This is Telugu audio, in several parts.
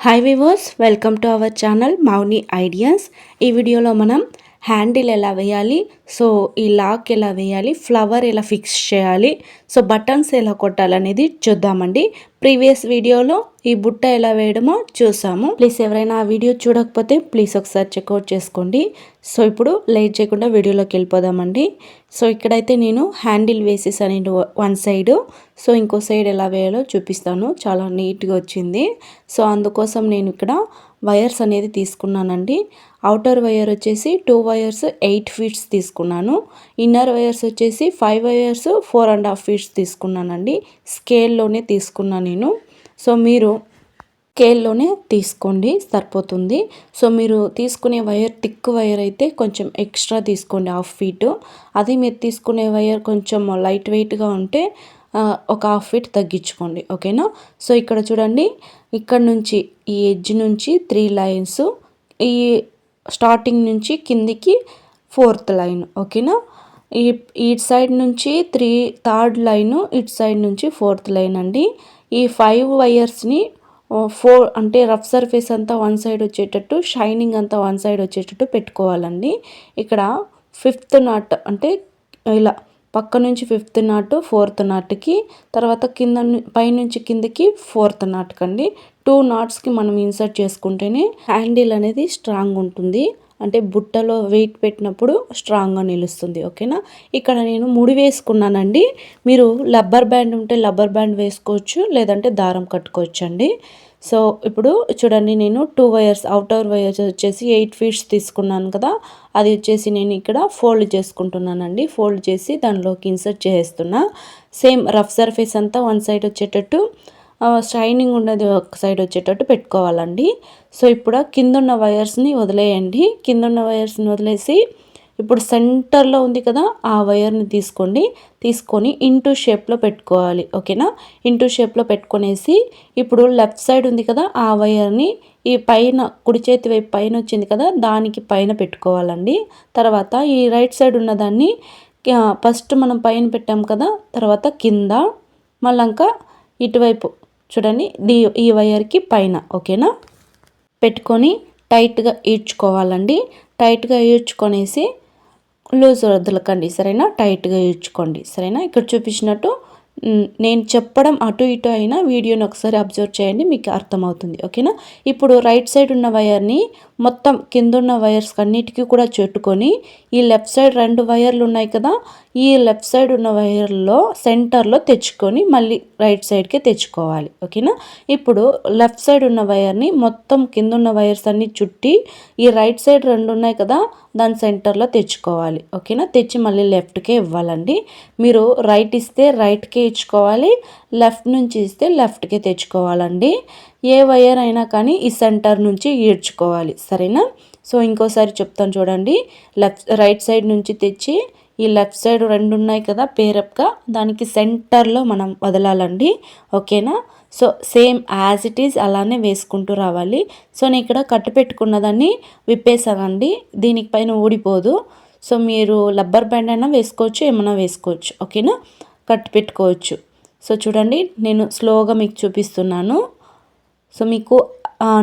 Hi viewers welcome to our channel Mouni ideas ఈ వీడియోలో మనం హ్యాండిల్ ఎలా వేయాలి సో ఈ లాక్ ఎలా వేయాలి ఫ్లవర్ ఎలా ఫిక్స్ చేయాలి సో బటన్స్ ఎలా కొట్టాలనేది చూద్దామండి. ప్రీవియస్ వీడియోలో ఈ బుట్ట ఎలా వేయడమో చూసాము. ప్లీజ్ ఎవరైనా ఆ వీడియో చూడకపోతే ప్లీజ్ ఒకసారి చెక్అవుట్ చేసుకోండి. సో ఇప్పుడు లేట్ చేయకుండా వీడియోలోకి వెళ్ళిపోదామండి. సో ఇక్కడైతే నేను హ్యాండిల్ వేసేసాను వన్ సైడ్ సో ఇంకో సైడ్ ఎలా వేయాలో చూపిస్తాను. చాలా నీట్గా వచ్చింది. సో అందుకోసం నేను ఇక్కడ వైర్స్ అనేది తీసుకున్నానండి. అవుటర్ వైర్ వచ్చేసి టూ వైర్స్ ఎయిట్ ఫీట్స్ తీసుకున్నాను. ఇన్నర్ వైర్స్ వచ్చేసి five wires four and half feets తీసుకున్నానండి. స్కేల్లోనే తీసుకున్నాను నేను. సో మీరు స్కేల్లోనే తీసుకోండి సరిపోతుంది. సో మీరు తీసుకునే వైర్ థిక్ వైర్ అయితే కొంచెం ఎక్స్ట్రా తీసుకోండి హాఫ్ ఫీట్. అది మీరు తీసుకునే వైర్ కొంచెం లైట్ వెయిట్గా ఉంటే ఒక హాఫ్ ఫీట్ తగ్గించుకోండి ఓకేనా? సో ఇక్కడ చూడండి ఇక్కడ నుంచి ఈ ఎడ్జ్ నుంచి త్రీ లైన్స్ ఈ స్టార్టింగ్ నుంచి కిందికి ఫోర్త్ లైన్ ఓకేనా? ఈ ఇటు సైడ్ నుంచి త్రీ థర్డ్ లైను ఇటు సైడ్ నుంచి ఫోర్త్ లైన్ అండి. ఈ ఫైవ్ వైర్స్ని ఫోర్ అంటే రఫ్ సర్ఫేస్ అంతా వన్ సైడ్ వచ్చేటట్టు షైనింగ్ అంతా వన్ సైడ్ వచ్చేటట్టు పెట్టుకోవాలండి. ఇక్కడ ఫిఫ్త్ నాట్ అంటే ఇలా పక్క నుంచి ఫిఫ్త్ నాట్ ఫోర్త్ నాట్కి తర్వాత కింద పైనుంచి కిందకి ఫోర్త్ నాట్కండి టూ నాట్స్కి మనం ఇన్సర్ట్ చేసుకుంటేనే హ్యాండిల్ అనేది స్ట్రాంగ్ ఉంటుంది. అంటే బుట్టలో వెయిట్ పెట్టినప్పుడు స్ట్రాంగ్గా నిలుస్తుంది ఓకేనా ఇక్కడ నేను ముడి వేసుకున్నానండి. మీరు లబ్బర్ బ్యాండ్ ఉంటే లబ్బర్ బ్యాండ్ వేసుకోవచ్చు లేదంటే దారం కట్టుకోవచ్చు అండి సో ఇప్పుడు చూడండి నేను టూ వైర్స్ అవుటర్ వైర్స్ వచ్చేసి ఎయిట్ ఫీట్స్ తీసుకున్నాను కదా? అది వచ్చేసి నేను ఇక్కడ ఫోల్డ్ చేసుకుంటున్నానండి. ఫోల్డ్ చేసి దానిలోకి ఇన్సర్ట్ చేసేస్తున్నా సేమ్ రఫ్ సర్ఫేస్ అంతా వన్ సైడ్ వచ్చేటట్టు షైనింగ్ ఉన్నది ఒక సైడ్ వచ్చేటట్టు పెట్టుకోవాలండి. సో ఇప్పుడు కింద ఉన్న వైర్స్ని వదిలేయండి. కింద ఉన్న వైర్స్ని వదిలేసి ఇప్పుడు సెంటర్లో ఉంది కదా ఆ వైర్ని తీసుకోండి. తీసుకొని ఇంటూ షేప్లో పెట్టుకోవాలి ఓకేనా ఇంటూ షేప్లో పెట్టుకునేసి ఇప్పుడు లెఫ్ట్ సైడ్ ఉంది కదా ఆ వైర్ని ఈ పైన కుడి చేతి వైపు పైన వచ్చింది కదా దానికి పైన పెట్టుకోవాలండి. తర్వాత ఈ రైట్ సైడ్ ఉన్నదాన్ని ఫస్ట్ మనం పైన పెట్టాం కదా తర్వాత కింద మళ్ళంక ఇటువైపు చూడండి దీ ఈ వైర్కి పైన ఓకేనా? పెట్టుకొని టైట్గా ఈడ్చుకోవాలండి. టైట్గా ఈడ్చుకొనేసి లూజ్ వదలకండి సరేనా? టైట్గా ఈడ్చుకోండి సరేనా? ఇక్కడ చూపించినట్టు నేను చెప్పడం అటు ఇటు అయినా వీడియోని ఒకసారి అబ్జర్వ్ చేయండి మీకు అర్థమవుతుంది ఓకేనా? ఇప్పుడు రైట్ సైడ్ ఉన్న వైర్ని మొత్తం కింద ఉన్న వైర్స్ అన్నిటికీ కూడా చుట్టుకొని ఈ లెఫ్ట్ సైడ్ రెండు వైర్లు ఉన్నాయి కదా ఈ లెఫ్ట్ సైడ్ ఉన్న వైర్లో సెంటర్లో తెచ్చుకొని మళ్ళీ రైట్ సైడ్కి తెచ్చుకోవాలి. ఓకేనా? ఇప్పుడు లెఫ్ట్ సైడ్ ఉన్న వైర్ని మొత్తం కింద ఉన్న వైర్స్ అన్ని చుట్టి ఈ రైట్ సైడ్ రెండు ఉన్నాయి కదా దాని సెంటర్లో తెచ్చుకోవాలి. ఓకేనా? తెచ్చి మళ్ళీ లెఫ్ట్కే ఇవ్వాలండి. మీరు రైట్ ఇస్తే రైట్కే ఇచ్చుకోవాలి లెఫ్ట్ నుంచి ఇస్తే లెఫ్ట్కే తెచ్చుకోవాలండి. ఏ వైర్ అయినా కానీ ఈ సెంటర్ నుంచి ఈడ్చుకోవాలి. సరేనా? సో ఇంకోసారి చెప్తాను చూడండి. లెఫ్ట్ రైట్ సైడ్ నుంచి తెచ్చి ఈ లెఫ్ట్ సైడ్ రెండు ఉన్నాయి కదా పేరప్గా. దానికి సెంటర్లో మనం వదలాలండి. ఓకేనా? So same as it is అలానే వేసుకుంటూ రావాలి. సో నేను ఇక్కడ కట్టు పెట్టుకున్న దాన్ని విప్పేసానండి దీనికి పైన ఊడిపోదు. సో మీరు లబ్బర్ బ్యాండ్ అయినా వేసుకోవచ్చు ఏమైనా వేసుకోవచ్చు. ఓకేనా? కట్టు పెట్టుకోవచ్చు. సో చూడండి నేను స్లోగా మీకు చూపిస్తున్నాను. సో మీకు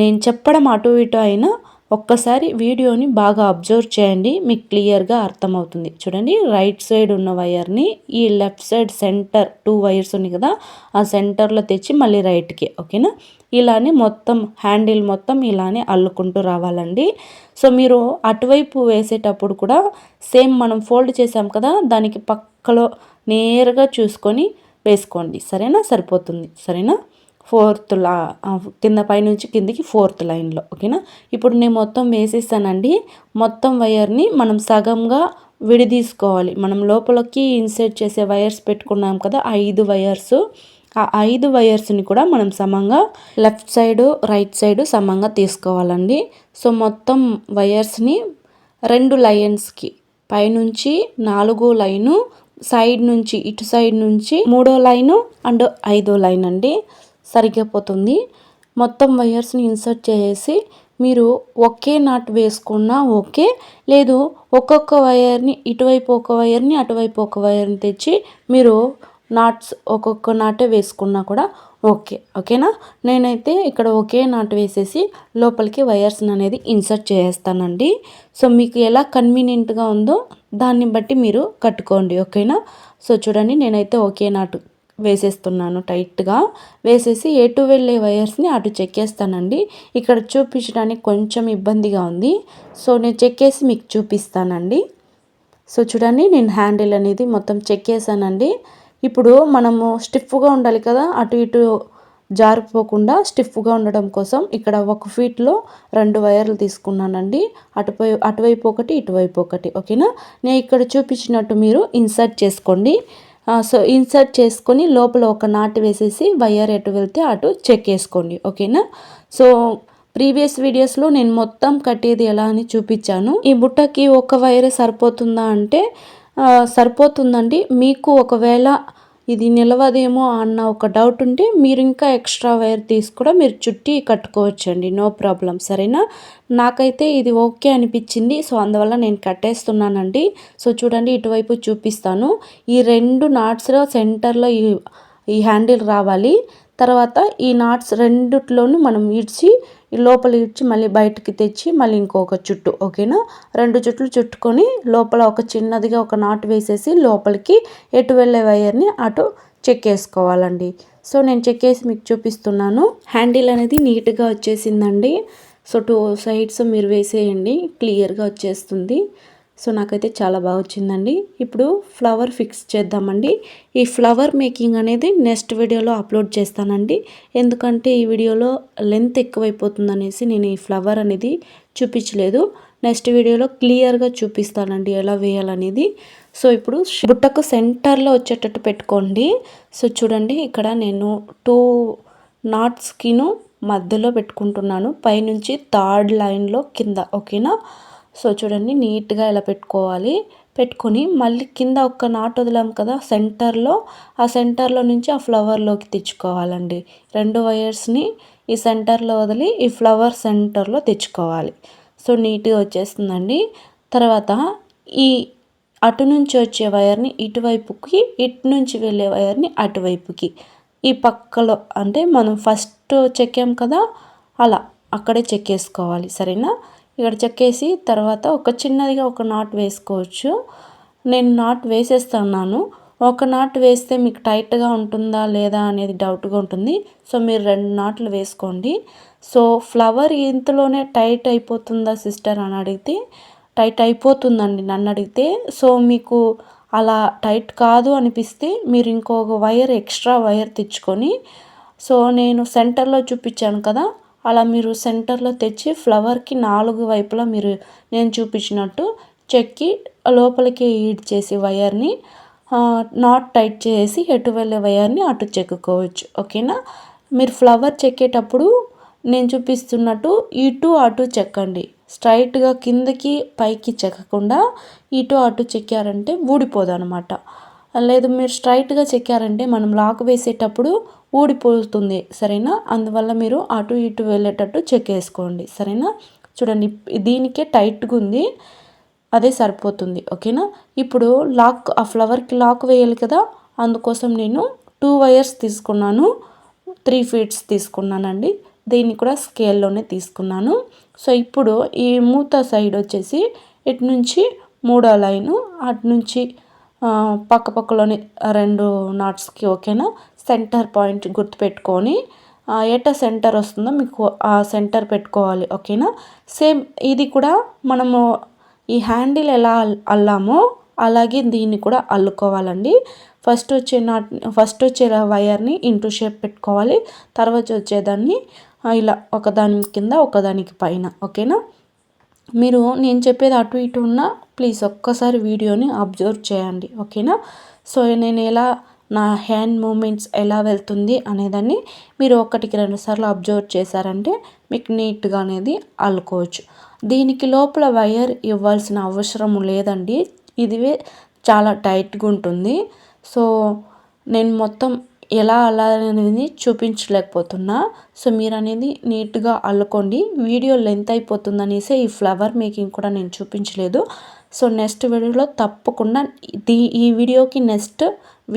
నేను చెప్పడం అటు ఇటు అయినా ఒక్కసారి వీడియోని బాగా అబ్జర్వ్ చేయండి మీకు క్లియర్గా అర్థమవుతుంది. చూడండి రైట్ సైడ్ ఉన్న వైర్ని ఈ left side centre two wires ఉన్నాయి కదా ఆ సెంటర్లో తెచ్చి మళ్ళీ రైట్కి ఓకేనా? ఇలానే మొత్తం హ్యాండిల్ మొత్తం ఇలానే అల్లుకుంటూ రావాలండి. సో మీరు అటువైపు వేసేటప్పుడు కూడా సేమ్ మనం ఫోల్డ్ చేసాం కదా దానికి పక్కలో నేరుగా చూసుకొని వేసుకోండి. సరేనా? సరిపోతుంది. సరేనా? ఫోర్త్ లా కింద పైనుంచి కిందికి ఫోర్త్ లైన్లో ఓకేనా? ఇప్పుడు నేను మొత్తం వేసేస్తానండి. మొత్తం వైర్ని మనం సగంగా విడిదీసుకోవాలి. మనం లోపలికి ఇన్సర్ట్ చేసే వైర్స్ పెట్టుకున్నాం కదా ఐదు వైర్స్. ఆ ఐదు వైర్స్ని కూడా మనం సమంగా లెఫ్ట్ సైడు రైట్ సైడు సమంగా తీసుకోవాలండి. సో మొత్తం వైర్స్ని రెండు లైన్స్కి పైనుంచి నాలుగో లైను సైడ్ నుంచి ఇటు సైడ్ నుంచి మూడో లైను అండ్ ఐదో లైన్ అండి. సరిగ్గా పోతుంది. మొత్తం వైర్స్ని ఇన్సర్ట్ చేసి మీరు ఒకే నాట్ వేసుకున్నా ఓకే. లేదు ఒక్కొక్క వైర్ని ఇటువైపు ఒక వైర్ని అటువైపు ఒక వైర్ని తెచ్చి మీరు నాట్స్ ఒక్కొక్క నాటే వేసుకున్నా కూడా ఓకే. ఓకేనా? నేనైతే ఇక్కడ ఒకే నాటు వేసేసి లోపలికి వైర్స్ అనేది ఇన్సర్ట్ చేస్తానండి. సో మీకు ఎలా కన్వీనియంట్గా ఉందో దాన్ని బట్టి మీరు కట్టుకోండి. ఓకేనా? సో చూడండి నేనైతే ఒకే నాటు వేసేస్తున్నాను టైట్గా. వేసేసి ఎటు వెళ్ళే వైర్స్ని అటు చెక్కేస్తానండి ఇక్కడ చూపించడానికి కొంచెం ఇబ్బందిగా ఉంది. సో నేను చెక్కేసి మీకు చూపిస్తానండి. సో చూడండి నేను హ్యాండిల్ అనేది మొత్తం చెక్కేసానండి ఇప్పుడు మనము స్టిఫ్గా ఉండాలి కదా అటు ఇటు జారిపోకుండా స్టిఫ్గా ఉండడం కోసం ఇక్కడ ఒక ఫీట్లో రెండు వైర్లు తీసుకున్నానండి. అటుపై అటువైపు ఒకటి ఇటువైపు ఒకటి ఓకేనా? నేను ఇక్కడ చూపించినట్టు మీరు ఇన్సర్ట్ చేసుకోండి. సో ఇన్సర్ట్ చేసుకొని లోపల ఒక నాటు వేసేసి వైర్ ఎటు వెళ్తే అటు చెక్ వేసుకోండి ఓకేనా సో ప్రీవియస్ వీడియోస్లో నేను మొత్తం కట్టేది ఎలా అని చూపించాను. ఈ బుట్టకి ఒక వైరే సరిపోతుందా అంటే సరిపోతుందండి. మీకు ఒకవేళ ఇది నిలవదేమో అన్న ఒక డౌట్ ఉంటే మీరు ఇంకా ఎక్స్ట్రా వైర్ తీసి కూడా మీరు చుట్టి కట్టుకోవచ్చండి. నో ప్రాబ్లం సరేనా? నాకైతే ఇది ఓకే అనిపించింది. సో అందువల్ల నేను కట్టేస్తున్నానండి. సో చూడండి ఇటువైపు చూపిస్తాను. ఈ రెండు నాట్స్లో సెంటర్లో ఈ ఈ హ్యాండిల్ రావాలి. తర్వాత ఈ నాట్స్ రెండిట్లోనూ మనం ఇడ్చి లోపల ఇడ్చి మళ్ళీ బయటకి తెచ్చి మళ్ళీ ఇంకొక చుట్టు ఓకేనా? రెండు చుట్లు చుట్టుకొని లోపల ఒక చిన్నదిగా ఒక నాటు వేసేసి లోపలికి ఎటు వెళ్ళే వైర్ని అటు చెక్ చేసుకోవాలండి. సో నేను చెక్ వేసి మీకు చూపిస్తున్నాను. హ్యాండిల్ అనేది నీట్గా వచ్చేసిందండి. సో టూ సైడ్స్ మీరు వేసేయండి. క్లియర్గా వచ్చేస్తుంది. సో నాకైతే చాలా బాగా వచ్చిందండి. ఇప్పుడు ఫ్లవర్ ఫిక్స్ చేద్దామండి. ఈ ఫ్లవర్ మేకింగ్ అనేది నెక్స్ట్ వీడియోలో అప్లోడ్ చేస్తానండి. ఎందుకంటే ఈ వీడియోలో లెంత్ ఎక్కువైపోతుంది అనేసి నేను ఈ ఫ్లవర్ అనేది చూపించలేదు. నెక్స్ట్ వీడియోలో క్లియర్గా చూపిస్తానండి ఎలా వేయాలనేది. సో ఇప్పుడు బుట్టకు సెంటర్లో వచ్చేటట్టు పెట్టుకోండి. సో చూడండి ఇక్కడ నేను టూ నాట్స్కిను మధ్యలో పెట్టుకుంటున్నాను. పైనుంచి థర్డ్ లైన్లో కింద ఓకేనా? సో చూడండి నీట్గా ఇలా పెట్టుకోవాలి. పెట్టుకొని మళ్ళీ కింద ఒక్క నాట్ వదిలాం కదా సెంటర్లో. ఆ సెంటర్లో నుంచి ఆ ఫ్లవర్లోకి తెచ్చుకోవాలండి. రెండు వైర్స్ని ఈ సెంటర్లో వదిలి ఈ ఫ్లవర్ సెంటర్లో తెచ్చుకోవాలి. సో నీట్గా వచ్చేస్తుందండి. తర్వాత ఈ అటు నుంచి వచ్చే వైర్ని ఇటువైపుకి ఇటు నుంచి వెళ్ళే వైర్ని అటువైపుకి. ఈ పక్కలో అంటే మనం ఫస్ట్ చెక్కాం కదా అలా అక్కడే చెక్కేసుకోవాలి. సరేనా? ఇక్కడ చెక్కేసి తర్వాత ఒక చిన్నదిగా ఒక నాట్ వేసుకోవచ్చు. నేను నాట్ వేసేస్తున్నాను. ఒక నాట్ వేస్తే మీకు టైట్గా ఉంటుందా లేదా అనేది డౌట్గా ఉంటుంది. సో మీరు రెండు నాట్లు వేసుకోండి. సో ఫ్లవర్ ఇంతలోనే టైట్ అయిపోతుందా సిస్టర్ అని అడిగితే టైట్ అయిపోతుందండి నన్ను అడిగితే. సో మీకు అలా టైట్ కాదు అనిపిస్తే మీరు ఇంకొక వైర్ ఎక్స్ట్రా వైర్ తెచ్చుకొని సో నేను సెంటర్లో చూపించాను కదా అలా మీరు సెంటర్లో తెచ్చి ఫ్లవర్కి నాలుగు వైపులా మీరు నేను చూపించినట్టు చెక్కి లోపలికి ఈడ్ చేసి వైర్ని నాట్ టైట్ చేసి ఎటు వెళ్ళే వైర్ని అటు చెక్కుకోవచ్చు. ఓకేనా? మీరు ఫ్లవర్ చెక్కేటప్పుడు నేను చూపిస్తున్నట్టు ఇటు అటు చెక్కండి. స్ట్రైట్గా కిందకి పైకి చెక్కకుండా ఇటు అటు చెక్కారంటే ఊడిపోదు అనమాట లేదు మీరు స్ట్రైట్గా చెక్కారంటే మనం లాక్ వేసేటప్పుడు ఊడిపోతుంది సరేనా? అందువల్ల మీరు అటు ఇటు వెళ్ళేటట్టు చెక్ వేసుకోండి సరేనా? చూడండి దీనికే టైట్గా ఉంది అదే సరిపోతుంది ఓకేనా? ఇప్పుడు లాక్ ఆ ఫ్లవర్కి లాక్ వేయాలి కదా అందుకోసం నేను టూ వైర్స్ తీసుకున్నాను త్రీ ఫీట్స్ తీసుకున్నానండి దీన్ని కూడా స్కేల్లోనే తీసుకున్నాను. సో ఇప్పుడు ఈ మూత సైడ్ వచ్చేసి ఇటు నుంచి మూడో లైను అటు నుంచి పక్క పక్కలోని రెండు నాట్స్కి ఓకేనా? సెంటర్ పాయింట్ గుర్తుపెట్టుకొని ఎట సెంటర్ వస్తుందో మీకు ఆ సెంటర్ పెట్టుకోవాలి ఓకేనా? సేమ్ ఇది కూడా మనము ఈ హ్యాండిల్ ఎలా అల్లామో అలాగే దీన్ని కూడా అల్లుకోవాలండి. ఫస్ట్ వచ్చే నాట్ ఫస్ట్ వచ్చే వైర్ని ఇంటూ షేప్ పెట్టుకోవాలి తర్వాత వచ్చేదాన్ని ఇలా ఒకదాని కింద ఒకదానికి పైన ఓకేనా? మీరు నేను చెప్పేది అటు ఇటు ఉన్న ప్లీజ్ ఒక్కసారి వీడియోని అబ్జర్వ్ చేయండి ఓకేనా? సో నేను ఎలా నా హ్యాండ్ మూమెంట్స్ ఎలా వెళ్తుంది అనేదాన్ని మీరు ఒకటికి రెండు సార్లు అబ్జర్వ్ చేశారంటే మీకు నీట్గా అనేది అల్లుకోవచ్చు దీనికి లోపల వైర్ ఇవ్వాల్సిన అవసరం లేదండి. ఇదివే చాలా టైట్గా ఉంటుంది. సో నేను మొత్తం ఎలా అలా అనేది చూపించలేకపోతున్నా. సో మీరు అనేది నీట్గా అల్లుకోండి. వీడియో లెంత్ అయిపోతుంది అనేసి ఈ ఫ్లవర్ మేకింగ్ కూడా నేను చూపించలేదు. సో నెక్స్ట్ వీడియోలో తప్పకుండా దీ ఈ వీడియోకి నెక్స్ట్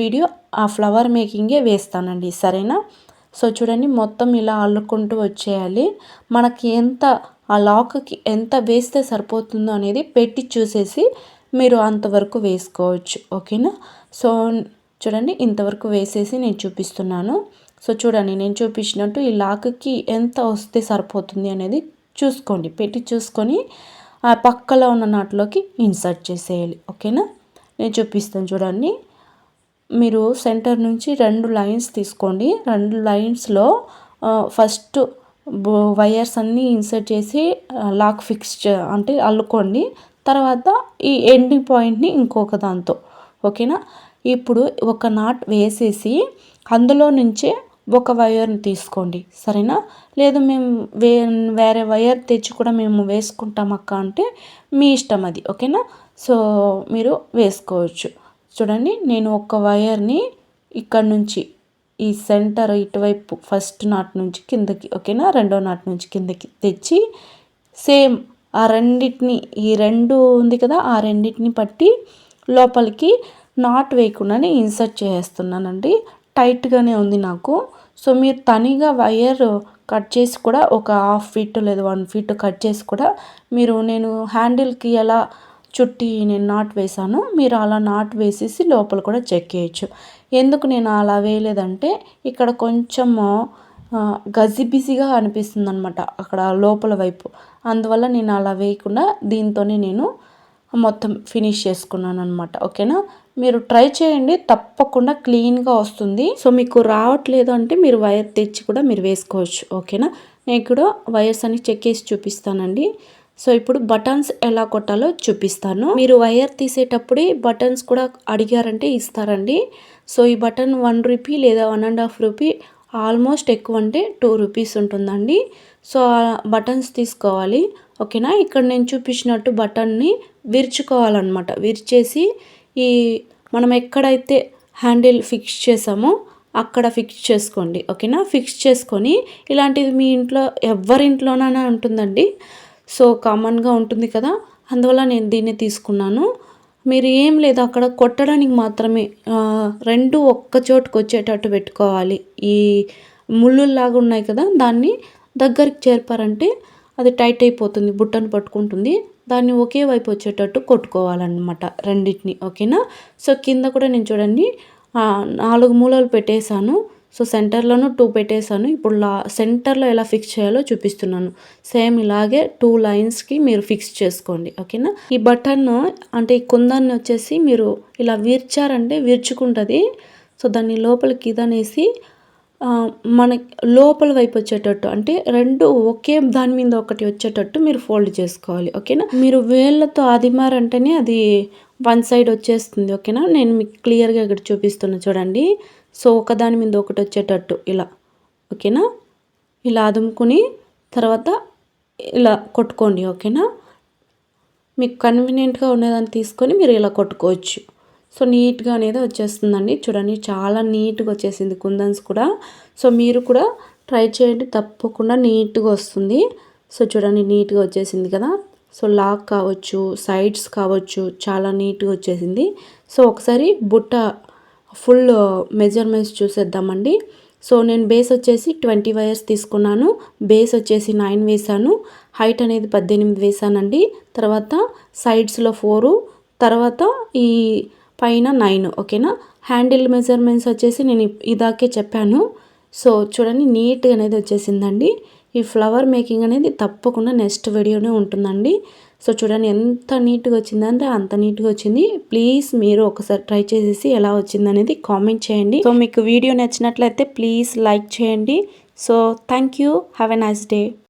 వీడియో ఆ ఫ్లవర్ మేకింగే వేస్తానండి. సరేనా? సో చూడండి మొత్తం ఇలా అల్లుకుంటూ వచ్చేయాలి. మనకి ఎంత ఆ లాక్కి ఎంత వేస్తే సరిపోతుందో అనేది పెట్టి చూసేసి మీరు అంతవరకు వేసుకోవచ్చు. ఓకేనా? సో చూడండి ఇంతవరకు వేసేసి నేను చూపిస్తున్నాను. సో చూడండి నేను చూపించినట్టు ఈ లాక్కి ఎంత వస్తే సరిపోతుంది అనేది చూసుకోండి. పెట్టి చూసుకొని ఆ పక్కలో ఉన్న నాట్లోకి ఇన్సర్ట్ చేసేయాలి. ఓకేనా? నేను చూపిస్తాను చూడండి. మీరు సెంటర్ నుంచి రెండు లైన్స్ తీసుకోండి. రెండు లైన్స్లో ఫస్ట్ వైర్స్ అన్నీ ఇన్సర్ట్ చేసి లాక్ ఫిక్స్ అంటే అల్లుకోండి. తర్వాత ఈ ఎండింగ్ పాయింట్ని ఇంకొక దాంతో. ఓకేనా? ఇప్పుడు ఒక నాట్ వేసేసి అందులో నుంచే ఒక వైర్ని తీసుకోండి. సరేనా? లేదు మేము వే వేరే వైర్ తెచ్చి కూడా మేము వేసుకుంటాం అక్క అంటే మీ ఇష్టం అది ఓకేనా? సో మీరు వేసుకోవచ్చు. చూడండి నేను ఒక వైర్ని ఇక్కడ నుంచి ఈ సెంటర్ ఇటువైపు ఫస్ట్ నాట్ నుంచి కిందకి ఓకేనా? రెండో నాట్ నుంచి కిందకి తెచ్చి సేమ్ ఆ రెండింటిని ఈ రెండు ఉంది కదా ఆ రెండింటిని పట్టి లోపలికి నాట్ వేయకుండానే ఇన్సర్ట్ చేస్తున్నానండి. టైట్గానే ఉంది నాకు. సో మీరు తనిగా వైర్ కట్ చేసి కూడా ఒక హాఫ్ ఫీట్ లేదా వన్ ఫీట్ కట్ చేసి కూడా మీరు నేను హ్యాండిల్కి ఎలా చుట్టి నేను నాట్ వేసాను మీరు అలా నాట్ వేసేసి లోపల కూడా చెక్ చేయొచ్చు. ఎందుకు నేను అలా వేయలేదంటే ఇక్కడ కొంచెము గజిబిజిగా అనిపిస్తుంది అనమాట అక్కడ లోపల వైపు. అందువల్ల నేను అలా వేయకుండా దీంతోనే నేను మొత్తం ఫినిష్ చేసుకున్నాను అనమాట ఓకేనా? మీరు ట్రై చేయండి తప్పకుండా క్లీన్గా వస్తుంది. సో మీకు రావట్లేదు అంటే మీరు వైర్ తెచ్చి కూడా మీరు వేసుకోవచ్చు ఓకేనా? నేను కూడా వైర్స్ అని చెక్ చేసి చూపిస్తానండి. సో ఇప్పుడు బటన్స్ ఎలా కొట్టాలో చూపిస్తాను. మీరు వైర్ తీసేటప్పుడే బటన్స్ కూడా అడిగారంటే ఇస్తారండి. సో ఈ బటన్ వన్ రూపీ లేదా one and half rupee almost ఎక్కువ అంటే టూ రూపీస్ ఉంటుందండి. సో బటన్స్ తీసుకోవాలి. ఓకేనా? ఇక్కడ నేను చూపించినట్టు బటన్ని విరుచుకోవాలన్నమాట. విరిచేసి ఈ మనం ఎక్కడైతే హ్యాండిల్ ఫిక్స్ చేసామో అక్కడ ఫిక్స్ చేసుకోండి. ఓకేనా? ఫిక్స్ చేసుకొని ఇలాంటిది మీ ఇంట్లో ఎవరింట్లోనైనా ఉంటుందండి. సో కామన్గా ఉంటుంది కదా? అందువల్ల నేను దీన్ని తీసుకున్నాను. మీరు ఏం లేదు అక్కడ కొట్టడానికి మాత్రమే రెండు ఒక్క చోటుకు వచ్చేటట్టు పెట్టుకోవాలి. ఈ ముళ్ళులాగా ఉన్నాయి కదా దాన్ని దగ్గరికి చేర్పారంటే అది టైట్ అయిపోతుంది బుట్టను పట్టుకుంటుంది. దాన్ని ఒకే వైపు వచ్చేటట్టు కొట్టుకోవాలన్నమాట రెండింటిని ఓకేనా? సో కింద కూడా నేను చూడండి నాలుగు మూలలు పెట్టేశాను. సో సెంటర్లోనూ టూ పెట్టేశాను. ఇప్పుడు లా సెంటర్లో ఎలా ఫిక్స్ చేయాలో చూపిస్తున్నాను. సేమ్ ఇలాగే టూ లైన్స్కి మీరు ఫిక్స్ చేసుకోండి ఓకేనా? ఈ బటన్ అంటే ఈ కుందాన్ని వచ్చేసి మీరు ఇలా విర్చారంటే విరుచుకుంటుంది. సో దాన్ని లోపలికి ఇదనేసి మన లోపల వైపు వచ్చేటట్టు అంటే రెండు ఒకే దాని మీద ఒకటి వచ్చేటట్టు మీరు ఫోల్డ్ చేసుకోవాలి ఓకేనా? మీరు వేళ్ళతో అదిమారంటేనే అది వన్ సైడ్ వచ్చేస్తుంది ఓకేనా? నేను మీకు క్లియర్గా ఇక్కడ చూపిస్తున్నా చూడండి. సో ఒకదాని మీద ఒకటి వచ్చేటట్టు ఇలా. ఓకేనా? ఇలా అదుముకుని తర్వాత ఇలా కొట్టుకోండి ఓకేనా? మీకు కన్వీనియంట్గా ఉండేదాన్ని తీసుకొని మీరు ఇలా కొట్టుకోవచ్చు. సో నీట్గా అనేది వచ్చేస్తుందండి. చూడండి చాలా నీట్గా వచ్చేసింది కుందన్స్ కూడా. సో మీరు కూడా ట్రై చేయండి తప్పకుండా నీట్గా వస్తుంది. సో చూడండి నీట్గా వచ్చేసింది కదా. సో లాక్ కావచ్చు సైడ్స్ కావచ్చు చాలా నీట్గా వచ్చేసింది. సో ఒకసారి బుట్ట ఫుల్ మెజర్మెంట్స్ చూసేద్దామండి. సో నేను బేస్ వచ్చేసి ట్వంటీ వైర్స్ తీసుకున్నాను. బేస్ వచ్చేసి నైన్ వేసాను హైట్ అనేది పద్దెనిమిది వేసానండి తర్వాత సైడ్స్లో ఫోరు. తర్వాత ఈ పైన నైన్ ఓకేనా? హ్యాండిల్ మెజర్మెంట్స్ వచ్చేసి నేను ఇదాకే చెప్పాను. సో చూడండి నీట్గా అనేది వచ్చేసిందండి. ఈ ఫ్లవర్ మేకింగ్ అనేది తప్పకుండా నెక్స్ట్ వీడియోనే ఉంటుందండి. సో చూడండి ఎంత నీట్గా వచ్చిందంటే అంత నీట్గా వచ్చింది. ప్లీజ్ మీరు ఒకసారి ట్రై చేసేసి ఎలా వచ్చింది అనేది కామెంట్ చేయండి. సో మీకు వీడియో నచ్చినట్లయితే ప్లీజ్ లైక్ చేయండి. So thank you have a nice day.